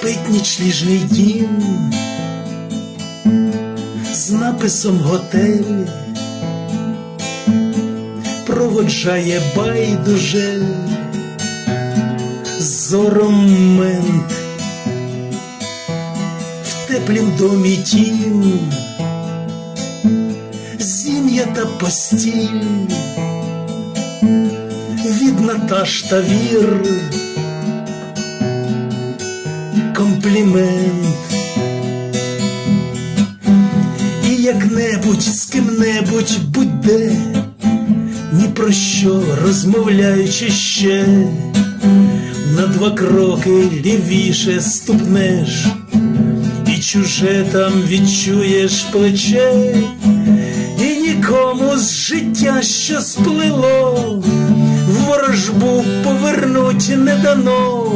Спить нічліжний дім з написом готель, проводжає байдуже зором мент. В теплім домі тім, зім'ята постіль від Наташ та вір комплімент. І як-небудь з ким-небудь будь-де, ні про що розмовляючи ще, на два кроки лівіше ступнеш, і чуже там відчуєш плече, і нікому з життя, що сплило, ворожбу повернуть не дано.